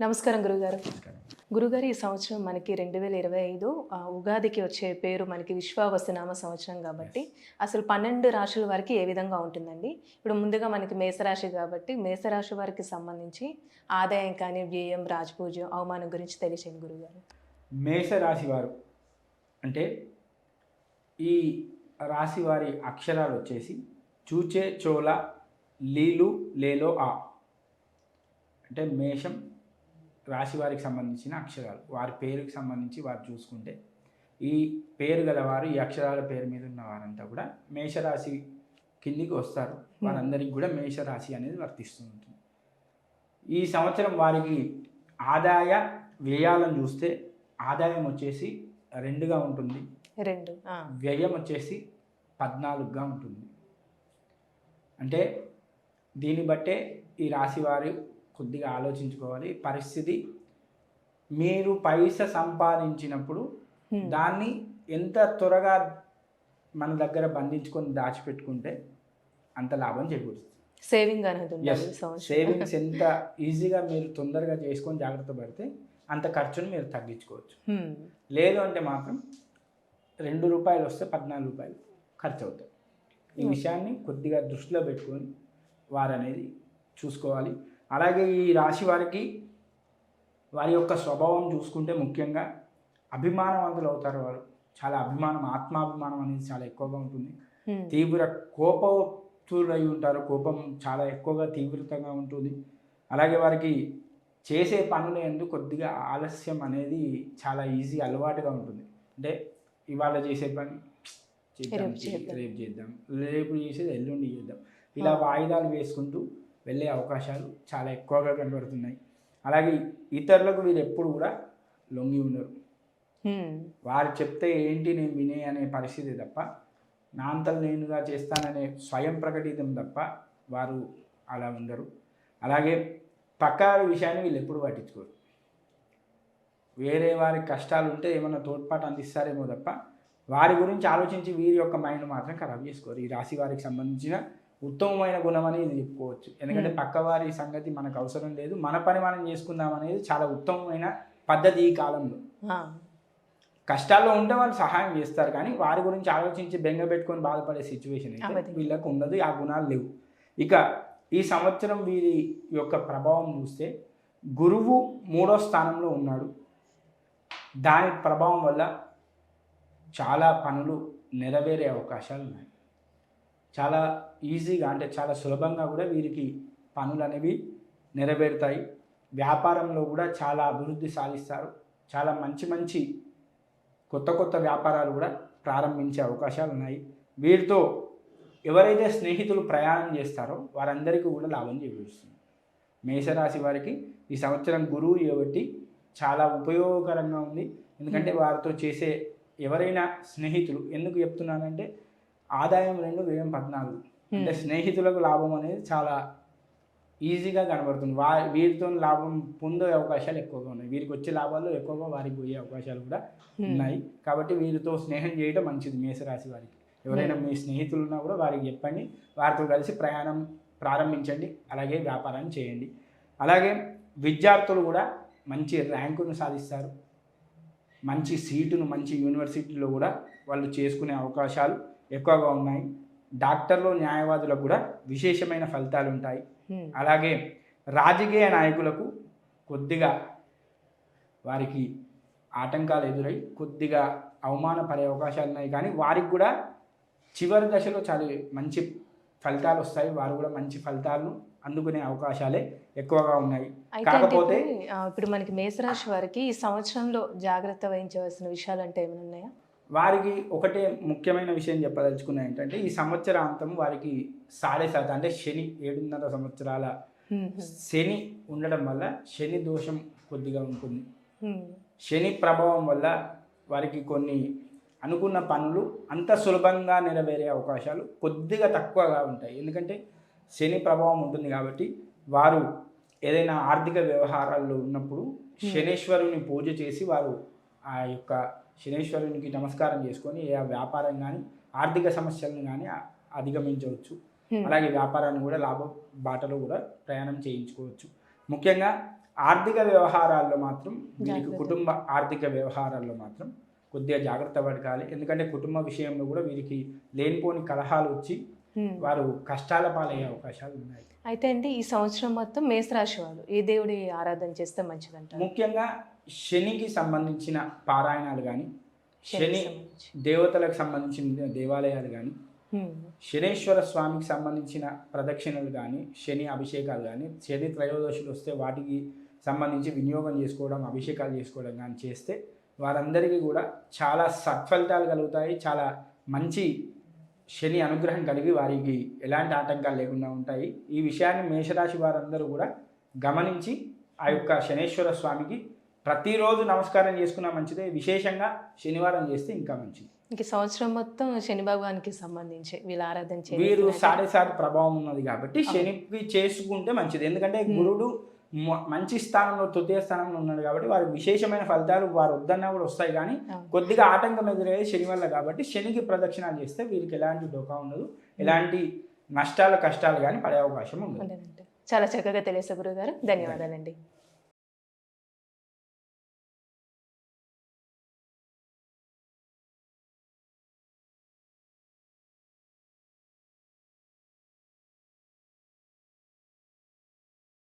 నమస్కారం గురుగారు. గురుగారు ఈ సంవత్సరం మనకి రెండు వేల ఇరవై ఐదు ఉగాదికి వచ్చే పేరు మనకి విశ్వావసనామ సంవత్సరం కాబట్టి అసలు పన్నెండు రాశుల వారికి ఏ విధంగా ఉంటుందండి? ఇప్పుడు ముందుగా మనకి మేషరాశి కాబట్టి మేషరాశి వారికి సంబంధించి ఆదాయం కానీ వ్యయం రాజపూజ్యం అవమానం గురించి తెలియచేయండి గురుగారు. మేషరాశి వారు అంటే ఈ రాశి వారి అక్షరాలు వచ్చేసి చూచే చోల లీలు లేలో ఆ. అంటే మేషం రాశి వారికి సంబంధించిన అక్షరాలు వారి పేరుకి సంబంధించి వారు చూసుకుంటే ఈ పేరు గలవారు ఈ అక్షరాల పేరు మీద ఉన్న వారంతా కూడా మేషరాశి కిందికి వస్తారు. వారందరికీ కూడా మేషరాశి అనేది వర్తిస్తూ ఉంటుంది. ఈ సంవత్సరం వారికి ఆదాయ వ్యయాలను చూస్తే ఆదాయం వచ్చేసి రెండుగా ఉంటుంది. రెండు వ్యయం వచ్చేసి పద్నాలుగుగా ఉంటుంది. అంటే దీన్ని బట్టే ఈ రాశి వారు కొద్దిగా ఆలోచించుకోవాలి. పరిస్థితి మీరు పైస సంపాదించినప్పుడు. దాన్ని ఎంత త్వరగా మన దగ్గర బంధించుకొని దాచిపెట్టుకుంటే అంత లాభం చేకూరుతుంది సేవింగ్ అనేది సేవింగ్స్ ఎంత ఈజీగా మీరు తొందరగా చేసుకొని జాగ్రత్త పడితే అంత ఖర్చును మీరు తగ్గించుకోవచ్చు. లేదు అంటే మాత్రం రెండు రూపాయలు వస్తే పద్నాలుగు రూపాయలు ఖర్చు అవుతాయి. ఈ విషయాన్ని కొద్దిగా దృష్టిలో పెట్టుకొని వారు అనేది చూసుకోవాలి. అలాగే ఈ రాశి వారికి వారి యొక్క స్వభావం చూసుకుంటే ముఖ్యంగా అభిమానవంతులు అవుతారు వారు. చాలా అభిమానం ఆత్మాభిమానం అనేది చాలా ఎక్కువగా ఉంటుంది. తీవ్ర కోపతులై ఉంటారు. కోపం చాలా ఎక్కువగా తీవ్రతంగా ఉంటుంది. అలాగే వారికి చేసే పనుల ఎందు కొద్దిగా ఆలస్యం అనేది చాలా ఈజీ అలవాటుగా ఉంటుంది. అంటే ఇవాళ చేసే పని చేద్దాం. రేపు చేద్దాం. రేపు చేసేది ఎల్లుండి చేద్దాం. ఇలా వాయిదాలు వేసుకుంటూ వెళ్ళే అవకాశాలు చాలా ఎక్కువగా కనబడుతున్నాయి. అలాగే ఇతరులకు వీరు ఎప్పుడు కూడా లొంగి ఉండరు. వారు చెప్తే ఏంటి నేను వినే అనే పరిస్థితి తప్ప నా అంతలు నేనుగా చేస్తాననే స్వయం ప్రకటితం తప్ప వారు అలా ఉండరు. అలాగే పక్క వారి విషయాన్ని వీళ్ళు ఎప్పుడు పట్టించుకోరు. వేరే వారి కష్టాలు ఉంటే ఏమైనా తోడ్పాటు అందిస్తారేమో తప్ప వారి గురించి ఆలోచించి వీరి యొక్క మైండ్ మాత్రం ఖరాబ్ చేసుకోరు. ఈ రాశి వారికి సంబంధించిన ఉత్తమమైన గుణం అని ఇది చెప్పుకోవచ్చు. ఎందుకంటే Hmm. పక్క వారి సంగతి మనకు అవసరం లేదు. మన పని మనం చేసుకుందాం అనేది చాలా ఉత్తమమైన పద్ధతి ఈ కాలంలో. కష్టాల్లో ఉంటే వాళ్ళు సహాయం చేస్తారు కానీ వారి గురించి ఆలోచించి బెంగ పెట్టుకొని బాధపడే సిచ్యువేషన్ అయితే. వీళ్ళకు ఉండదు ఆ గుణాలు లేవు. ఇక ఈ సంవత్సరం వీరి యొక్క ప్రభావం చూస్తే గురువు మూడో స్థానంలో ఉన్నాడు. దాని ప్రభావం వల్ల చాలా పనులు నెరవేరే అవకాశాలు ఉన్నాయి. చాలా ఈజీగా అంటే చాలా సులభంగా కూడా వీరికి పనులు అనేవి నెరవేరుతాయి. వ్యాపారంలో కూడా చాలా అభివృద్ధి సాధిస్తారు. చాలా మంచి మంచి కొత్త కొత్త వ్యాపారాలు కూడా ప్రారంభించే అవకాశాలు ఉన్నాయి. వీరితో ఎవరైతే స్నేహితులు ప్రయాణం చేస్తారో వారందరికీ కూడా లాభం చేకూరుస్తుంది. మేషరాశి వారికి ఈ సంవత్సరం గురువు కాబట్టి చాలా ఉపయోగకరంగా ఉంది. ఎందుకంటే వారితో చేసే ఎవరైనా స్నేహితులు ఎందుకు చెప్తున్నానంటే ఆదాయం రెండు వ్యయం పద్నాలుగు. అంటే స్నేహితులకు లాభం అనేది చాలా ఈజీగా కనబడుతుంది. వా వీరితో లాభం పొందే అవకాశాలు ఎక్కువగా ఉన్నాయి. వీరికి వచ్చే లాభాలు ఎక్కువగా వారికి పోయే అవకాశాలు కూడా ఉన్నాయి. కాబట్టి వీరితో స్నేహం చేయడం మంచిది మేషరాశి వారికి. ఎవరైనా మీ స్నేహితులు ఉన్నా కూడా వారికి చెప్పండి. వారితో కలిసి ప్రయాణం ప్రారంభించండి. అలాగే వ్యాపారాన్ని చేయండి. అలాగే విద్యార్థులు కూడా మంచి ర్యాంకును సాధిస్తారు. మంచి సీటును మంచి యూనివర్సిటీలో కూడా వాళ్ళు చేసుకునే అవకాశాలు ఎక్కువగా ఉన్నాయి. డాక్టర్లు న్యాయవాదులకు కూడా విశేషమైన ఫలితాలు ఉంటాయి. అలాగే రాజకీయ నాయకులకు కొద్దిగా వారికి ఆటంకాలు ఎదురై కొద్దిగా అవమానపడే అవకాశాలు ఉన్నాయి. కానీ వారికి కూడా చివరి దశలో చాలా మంచి ఫలితాలు వస్తాయి. వారు కూడా మంచి ఫలితాలను అందుకునే అవకాశాలే ఎక్కువగా ఉన్నాయి. కాకపోతే ఇప్పుడు, మనకి మేషరాశి వారికి ఈ సంవత్సరంలో జాగ్రత్త వహించవలసిన విషయాలు అంటే ఏమైనా ఉన్నాయా? వారికి ఒకటే ముఖ్యమైన విషయం చెప్పదలుచుకున్నా ఏంటంటే ఈ సంవత్సరాంతం వారికి సాడే శాత అంటే శని ఏడున్నర సంవత్సరాల శని ఉండడం వల్ల శని దోషం కొద్దిగా ఉంటుంది. శని ప్రభావం వల్ల వారికి కొన్ని అనుకున్న పనులు అంత సులభంగా నెరవేరే అవకాశాలు కొద్దిగా తక్కువగా ఉంటాయి. ఎందుకంటే శని ప్రభావం ఉంటుంది కాబట్టి వారు ఏదైనా ఆర్థిక వ్యవహారాల్లో ఉన్నప్పుడు శనేశ్వరుని పూజ చేసి వారు ఆ యొక్క శనేశ్వరునికి నమస్కారం చేసుకొని ఏ వ్యాపారం కానీ ఆర్థిక సమస్యలను కానీ అధిగమించవచ్చు Hmm. అలాగే వ్యాపారాన్ని కూడా లాభ బాటలో కూడా ప్రయాణం చేయించుకోవచ్చు ముఖ్యంగా ఆర్థిక వ్యవహారాల్లో మాత్రం వీరికి జాగ్రత్త. కుటుంబ ఆర్థిక వ్యవహారాల్లో మాత్రం కొద్దిగా జాగ్రత్త పడకాలి ఎందుకంటే కుటుంబ విషయంలో కూడా వీరికి లేనిపోని కలహాలు వచ్చి. వారు కష్టాల పాలయ్యే అవకాశాలు ఉన్నాయి అయితే అండి ఈ సంవత్సరం మొత్తం మేషరాశి వాళ్ళు ఏ దేవుడి ఆరాధన చేస్తే మంచిదంటారు ముఖ్యంగా శనికి సంబంధించిన పారాయణాలు కానీ శని. దేవతలకు సంబంధించిన దేవాలయాలు కానీ. శనేశ్వర స్వామికి సంబంధించిన ప్రదక్షిణలు కానీ శని అభిషేకాలు కానీ శని త్రయోదశులు వస్తే వాటికి సంబంధించి వినియోగం చేసుకోవడం అభిషేకాలు చేసుకోవడం కానీ చేస్తే వారందరికీ కూడా చాలా సత్ఫలితాలు కలుగుతాయి చాలా మంచి శని అనుగ్రహం కలిగి వారికి ఎలాంటి ఆటంకాలు లేకుండా ఉంటాయి. ఈ విషయాన్ని మేషరాశి వారందరూ కూడా గమనించి ఆ యొక్క శనేశ్వర స్వామికి ప్రతిరోజు నమస్కారం చేసుకున్నా మంచిదే. విశేషంగా శనివారం చేస్తే ఇంకా మంచిది. ఇంక సంవత్సరం మొత్తం శని భగవానికి సంబంధించి వీళ్ళ ఆరాధన వీరు సాడే సారి ప్రభావం ఉన్నది కాబట్టి శనికి చేసుకుంటే మంచిది. ఎందుకంటే గురుడు మంచి స్థానంలో తృతీయ స్థానంలో ఉన్నాడు కాబట్టి వారికి విశేషమైన ఫలితాలు వారు వద్దన్నా కూడా వస్తాయి కానీ. కొద్దిగా ఆటంకం ఎదురయ్యేది శని వల్ల కాబట్టి శనికి ప్రదక్షిణాలు చేస్తే వీరికి ఎలాంటి డోకా ఉండదు ఎలాంటి నష్టాలు కష్టాలు కానీ పడే అవకాశం ఉండదు. చాలా చక్కగా తెలియసే గురుగారు ధన్యవాదాలండి.